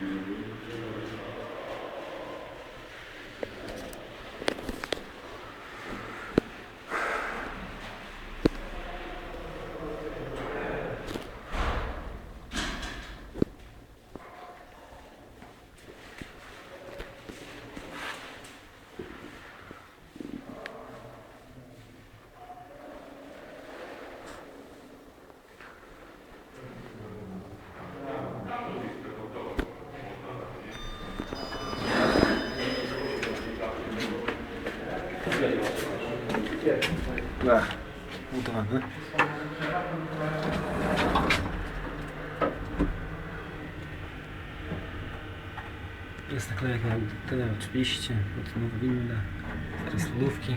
どうぞ。Da, budowane. Jest naklejek na tyle oczywiście, od winda, teraz lodówki.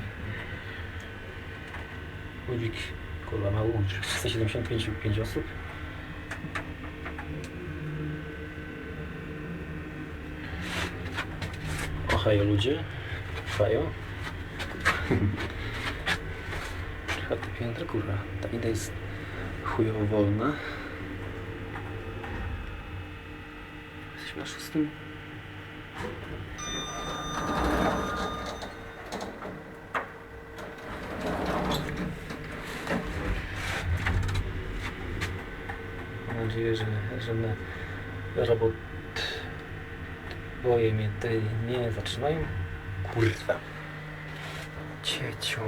Budzik, kurwa mały, 375 osób. Ohajo ludzie, fajo. Czwarte piętro, kurwa, ta winda jest chujowo wolna. Jesteśmy na szóstym. Mam nadzieję, że żadne robot boje mnie tutaj nie zatrzymają. Kurwa. 切球